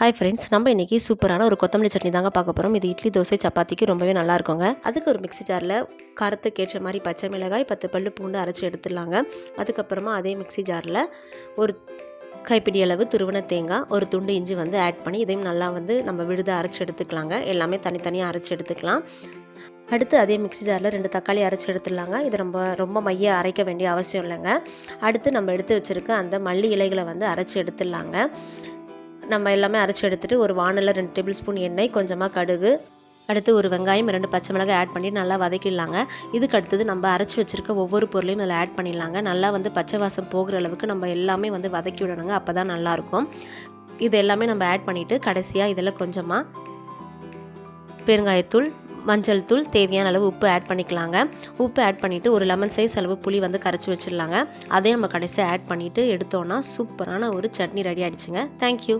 Hi friends நம்ம இன்றைக்கி சூப்பரான ஒரு கொத்தமல்லி சட்னி தாங்க பார்க்க போகிறோம் இது இட்லி தோசை சப்பாத்திக்கு ரொம்பவே நல்லா இருக்குங்க. அதுக்கு ஒரு மிக்ஸி ஜாரில் காரத்துக்கு ஏற்ற மாதிரி பச்சை மிளகாய் பத்து பல்லு பூண்டு அரைச்சி எடுத்துடலாங்க. அதுக்கப்புறமா அதே மிக்ஸி ஜாரில் ஒரு கைப்பிடி அளவு துருவன தேங்காய் ஒரு துண்டு இஞ்சி வந்து ஆட் பண்ணி இதையும் நல்லா வந்து நம்ம விழுதை அரைச்சி எடுத்துக்கலாங்க. எல்லாமே தனித்தனியாக அரைச்சி எடுத்துக்கலாம். அடுத்து அதே மிக்ஸி ஜாரில் ரெண்டு தக்காளி அரைச்சி எடுத்துடலாங்க. இது ரொம்ப ரொம்ப மைய அரைக்க வேண்டிய அவசியம் இல்லைங்க. அடுத்து நம்ம எடுத்து வச்சுருக்க அந்த மல்லி இலைகளை வந்து அரைச்சி எடுத்துடலாங்க. நம்ம எல்லாமே அரைச்சி எடுத்துகிட்டு ஒரு வானலில் ரெண்டு டேபிள் ஸ்பூன் எண்ணெய் கொஞ்சமாக கடுகு அடுத்து ஒரு வெங்காயம் ரெண்டு பச்சை மிளகாய் ஆட் பண்ணி நல்லா வதக்கிடலாங்க. இதுக்கு அடுத்தது நம்ம அரைச்சி வச்சுருக்க ஒவ்வொரு பொருளையும் அதில் ஆட் பண்ணிடலாங்க. நல்லா வந்து பச்சை வாசம் போகிற அளவுக்கு நம்ம எல்லாமே வந்து வதக்கி விடணுங்க. அப்போ தான் நல்லாயிருக்கும் இது எல்லாமே நம்ம ஆட் பண்ணிவிட்டு கடைசியாக இதில் கொஞ்சமாக பெருங்காயத்தூள் மஞ்சள் தூள் தேவையான அளவு உப்பு ஆட் பண்ணிக்கலாங்க. உப்பு ஆட் பண்ணிவிட்டு ஒரு லெமன் சைஸ் அளவு புளி வந்து கரைச்சி வச்சிடலாங்க. அதையும் நம்ம கடைசியாக ஆட் பண்ணிவிட்டு எடுத்தோன்னா சூப்பரான ஒரு சட்னி ரெடி ஆகிடுச்சுங்க தேங்க்யூ